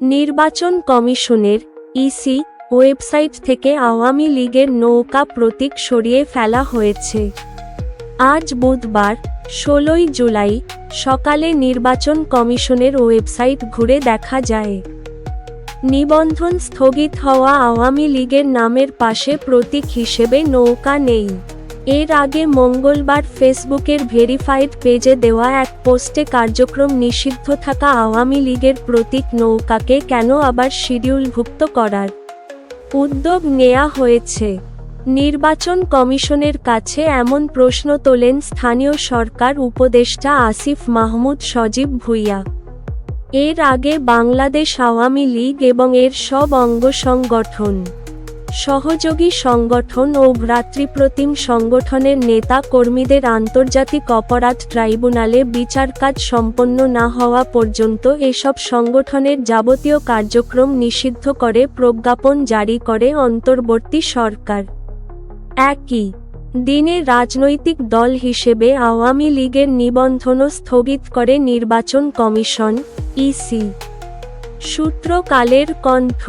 নির্বাচন কমিশনের EC website থেকে আওয়ামী লীগের নৌকা প্রতীক সরিয়ে ফেলা হয়েছে। আজ বুধবার, ষোলোই জুলাই, সকালে নির্বাচন কমিশনের ওয়েবসাইট ঘুরে দেখা যায়। নিবন্ধন স্থগিত হওয়া আওয়ামী লীগের নামের পাশে প্রতীক হিসেবে নৌকা নেই। এর আগে মঙ্গলবার ফেসবুকের ভেরিফাইড পেজে দেওয়া এক পোস্টে কার্যক্রম নিষিদ্ধ থাকা আওয়ামী লীগের প্রতীক নৌকাকে কেন আবার শিডিউলভুক্ত করার উদ্যোগ নেওয়া হয়েছে? নির্বাচন কমিশনের কাছে এমন প্রশ্ন তোলেন স্থানীয় সরকার উপদেষ্টা আসিফ মাহমুদ সজীব ভুইয়া। এর আগে বাংলাদেশ আওয়ামী লীগ এবং এর সব অঙ্গ সংগঠন সহযোগী সংগঠন ও ভ্রাতৃপ্রতিম সংগঠনের নেতা কর্মীদের আন্তর্জাতিক অপরাধ ট্রাইব্যুনালে বিচার কাজ সম্পন্ন না হওয়া পর্যন্ত এসব সংগঠনের যাবতীয় কার্যক্রম নিষিদ্ধ করে প্রজ্ঞাপন জারি করে অন্তর্বর্তী সরকার। একই দিনে রাজনৈতিক দল হিসেবে আওয়ামী লীগের নিবন্ধনও স্থগিত করে নির্বাচন কমিশন, ইসি। সূত্রকালের কণ্ঠ